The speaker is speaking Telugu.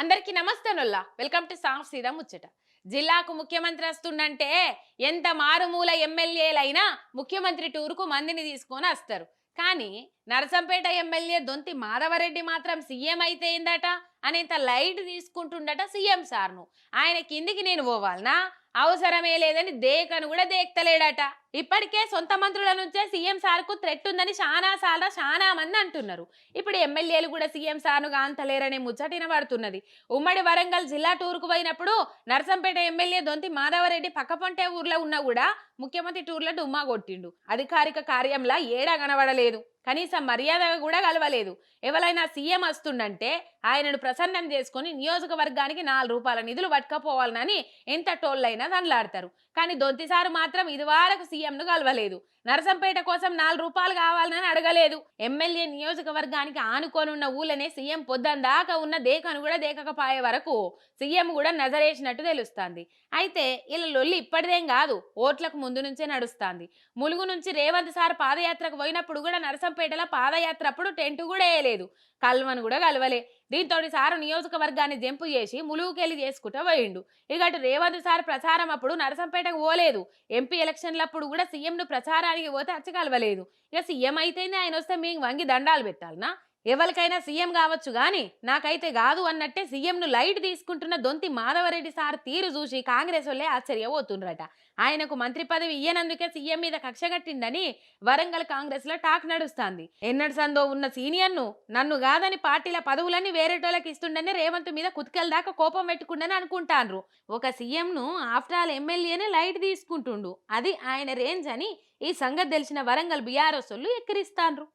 అందరికీ నమస్తేనుల్లా వెల్కమ్ టు సాఫ్ సీదా ముచ్చట. జిల్లాకు ముఖ్యమంత్రి వస్తుండంటే ఎంత మారుమూల ఎమ్మెల్యేలైనా ముఖ్యమంత్రి టూరుకు మందిని తీసుకొని వస్తారు. కానీ నరసంపేట ఎమ్మెల్యే దొంతి మాధవరెడ్డి మాత్రం సీఎం అయితే ఏందట అనేంత లైట్ తీసుకుంటుండట సీఎం సార్ను. ఆయన కిందికి నేను పోవాలనా? అవసరమే లేదని దేకను కూడా దేక్తలేడట. ఇప్పటికే సొంత మంత్రుల నుంచే సీఎం సార్కు థ్రెట్ ఉందని చాలా సార్లు చాలా మంది అంటున్నారు. ఇప్పుడు ఎమ్మెల్యేలు కూడా సీఎం సార్ను కాంతలేరనే ముచ్చటిన పడుతున్నది. ఉమ్మడి వరంగల్ జిల్లా టూర్కు పోయినప్పుడు నర్సంపేట ఎమ్మెల్యే దొంతి మాధవరెడ్డి పక్కపంటే ఊర్లో ఉన్నా కూడా ముఖ్యమంత్రి టూర్లో డుమ్మా కొట్టిండు. అధికారిక కార్యంలా ఏడా కనబడలేదు. కనీసం మర్యాదగా కూడా కలవలేదు. ఎవరైనా సీఎం వస్తుండంటే ఆయనను ప్రసన్నం చేసుకుని నియోజకవర్గానికి నాలుగు రూపాయల నిధులు పట్టుకపోవాలని ఎంత టోళ్ళైనా దండలాడతారు కానీ దొంతిసారు మాత్రం ఇదివరకు సీఎంను కలవలేదు. నరసంపేట కోసం నాలుగు రూపాయలు కావాలని అడగలేదు. ఎమ్మెల్యే నియోజకవర్గానికి ఆనుకోనున్న ఊళ్ళనే సీఎం పొద్దున దాకా ఉన్న దేకను కూడా దేకకపోయే వరకు సీఎం కూడా నజరేసినట్టు తెలుస్తుంది. అయితే ఇలా లొల్లి ఇప్పటిదేం కాదు. ఓట్లకు ముందు నుంచే నడుస్తుంది. ములుగు నుంచి రేవంత్ సార్ పాదయాత్రకు పోయినప్పుడు కూడా నరసంపేటలో పాదయాత్ర అప్పుడు టెంట్ కూడా వేయలేదు. కల్వను కూడా కలవలే. దీంతో సారు నియోజకవర్గాన్ని జంపు చేసి ములుగుకెళ్ళి చేసుకుంటూ పోయిండు. ఇక అటు రేవంత్ సార్ ప్రచారం అప్పుడు నరసంపేటకు పోలేదు. ఎంపీ ఎలక్షన్లప్పుడు కూడా సీఎంను ప్రచారానికి పోతే అచ్చ కలవలేదు. ఇక సీఎం అయితేనే ఆయన వస్తే మీకు వంగి దండాలు పెట్టాలనా? ఎవరికైనా సీఎం కావచ్చు కానీ నాకైతే కాదు అన్నట్టే సీఎంను లైట్ తీసుకుంటున్న దొంతి మాధవరెడ్డి సార్ తీరు చూసి కాంగ్రెస్ వాళ్ళే ఆశ్చర్యపోతుండ్రట. ఆయనకు మంత్రి పదవి ఇయ్యనందుకే సీఎం మీద కక్ష కట్టిందని వరంగల్ కాంగ్రెస్లో టాక్ నడుస్తాంది. ఎన్నడు సందో ఉన్న సీనియర్ను నన్ను కాదని పార్టీల పదవులన్నీ వేరేటోళ్ళకి ఇస్తుండని రేవంత్ మీద కుతికెల దాకా కోపం పెట్టుకుండని అనుకుంటాన్రు ఒక సీఎంను ఆఫ్టర్ ఆల్ ఎమ్మెల్యేనే లైట్ తీసుకుంటుండు. అది ఆయన రేంజ్ అని ఈ సంగతి తెలిసిన వరంగల్ బీఆర్ఎస్ వాళ్ళు ఎక్కిరిస్తాన్రు